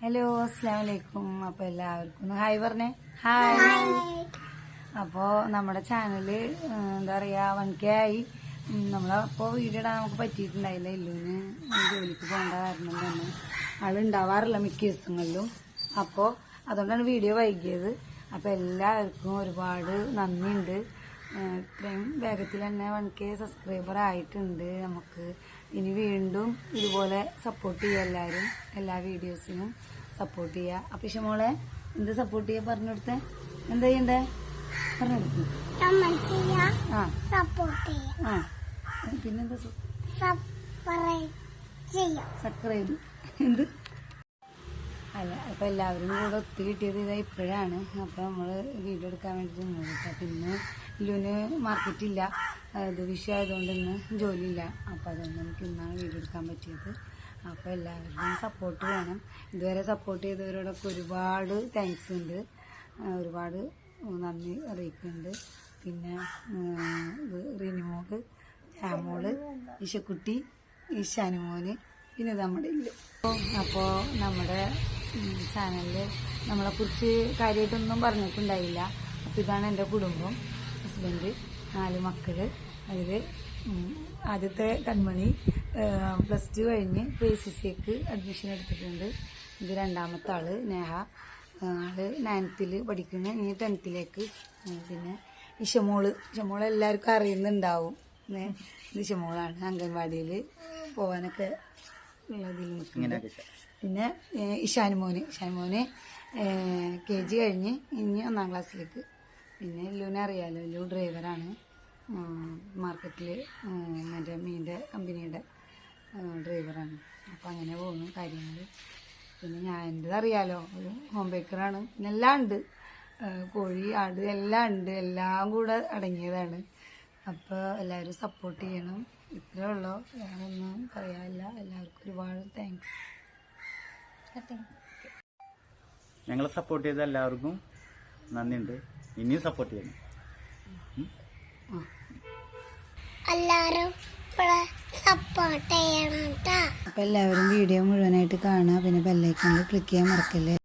Hello അസ്സാം വലൈക്കും അപ്പൊ എല്ലാവർക്കും ഹായ് പറഞ്ഞേ. ഹായ്. അപ്പോ നമ്മുടെ ചാനൽ എന്താ പറയാ വൺ കെ ആയി. ഉം, നമ്മളപ്പോ വീഡിയോ ഇടാൻ നമുക്ക് പറ്റിയിട്ടുണ്ടായില്ല. ഇല്ലുവിന് ജോലിക്ക് പോകേണ്ട കാരണം തന്നെ ആളുണ്ടാവാറില്ല മിക്ക ദിവസങ്ങളിലും. അപ്പോ അതുകൊണ്ടാണ് വീഡിയോ വൈകിയത്. അപ്പൊ എല്ലാവർക്കും ഒരുപാട് നന്ദിയുണ്ട്. ഇത്രയും വേഗത്തിൽ തന്നെ വൺ കെ സബ്സ്ക്രൈബർ ആയിട്ടുണ്ട്. നമുക്ക് ഇനി വീണ്ടും ഇതുപോലെ സപ്പോർട്ട് ചെയ്യുക എല്ലാവരും എല്ലാ വീഡിയോസിനും സപ്പോർട്ട് ചെയ്യുക അപ്പൊ ഇഷമോളെ എന്ത് സപ്പോർട്ട് ചെയ്യുക പറഞ്ഞു കൊടുത്തേ? എന്താ ചെയ്യണ്ടേ? പറഞ്ഞു കൊടുക്കും. കമന്റ് ചെയ്യാ. ആ. സപ്പോർട്ട് ആ. പിന്നെന്താ സബ്സ്ക്രൈബ് എന്ത്? അല്ല അപ്പൊ എല്ലാവരും കൂടെ ഒത്തു കിട്ടിയത് ഇതാ ഇപ്പോഴാണ്. അപ്പൊ നമ്മൾ വീഡിയോ എടുക്കാൻ വേണ്ടി നിന്നത് പിന്നെ ലുന് മാർക്കറ്റില്ല. ഇത് വിഷയം ആയതുകൊണ്ട് ഇന്ന് ജോലിയില്ല. അപ്പൊ അതുകൊണ്ട് നമുക്ക് ഇന്നാണ് വീഡിയോ എടുക്കാൻ പറ്റിയത്. അപ്പോൾ എല്ലാവരുടെയും സപ്പോർട്ട് വേണം. ഇതുവരെ സപ്പോർട്ട് ചെയ്തവരോടൊക്കെ ഒരുപാട് താങ്ക്സ് ഉണ്ട്. ഒരുപാട് നന്ദി അറിയിക്കുന്നുണ്ട്. പിന്നെ റിനിമോൾ ജാമോൾ ഈശക്കുട്ടി ഈശാനുമോന് പിന്നെ നമ്മുടെ ഇല്ല. അപ്പോൾ നമ്മുടെ ചാനലിൽ നമ്മളെക്കുറിച്ച് കാര്യമായിട്ടൊന്നും പറഞ്ഞിട്ടുണ്ടായില്ല. അപ്പോൾ ഇതാണ് എന്റെ കുടുംബം. ഹസ്ബൻഡ് നാല് മക്കൾ. അതിൽ ആദ്യത്തെ കൺമണി പ്ലസ് ടു കഴിഞ്ഞ് പി സി സിക്ക് അഡ്മിഷൻ എടുത്തിട്ടുണ്ട്. ഇത് രണ്ടാമത്തെ ആൾ നേഹ. ആൾ നയൻത്തിൽ പഠിക്കുന്ന. ഇനി ടെൻത്തിലേക്ക് പിന്നെ ഇഷമോൾ ഇഷമോൾ എല്ലാവർക്കും അറിയുന്നുണ്ടാവും. ഇഷമോളാണ് അംഗൻവാടിയിൽ പോകാനൊക്കെ ഉള്ളതിൽ നിൽക്കുന്നത്. പിന്നെ ഇഷാനുമോന് ഇഷാനുമോന് കെ ജി കഴിഞ്ഞ് ഇനി ഒന്നാം ക്ലാസ്സിലേക്ക്. പിന്നെ ലുവിനെ അറിയാലോ ലു ഡ്രൈവറാണ്. മാർക്കറ്റിൽ മറ്റേ മീന്റെ കമ്പനിയുടെ ഡ്രൈവറാണ്. അപ്പം അങ്ങനെ പോകുന്നു കാര്യങ്ങൾ പിന്നെ ഞാൻ എന്റെത് അറിയാലോ ഒരു ഹോം ബേക്കറാണ് പിന്നെ എല്ലാം ഉണ്ട്. കോഴി ആട് എല്ലാം ഉണ്ട്. എല്ലാം കൂടെ അടങ്ങിയതാണ്. അപ്പോൾ എല്ലാവരും സപ്പോർട്ട് ചെയ്യണം. ഇത്രയേ ഉള്ളൂ. വേറെ ഒന്നും പറയാനില്ല. എല്ലാവർക്കും ഒരുപാട് താങ്ക്സ് ഞങ്ങളെ സപ്പോർട്ട് ചെയ്ത എല്ലാവർക്കും നന്ദിയുണ്ട്. ഇനിയും സപ്പോർട്ട് ചെയ്യണം. എല്ലാരും സപ്പോർട്ട് ചെയ്യണം കേട്ടോ അപ്പോൾ എല്ലാവരും വീഡിയോ മുഴുവനായിട്ട് കാണുക. പിന്നെ ബെല്ലൈക്കണിൽ ക്ലിക്ക് ചെയ്യാൻ മറക്കല്ലേ?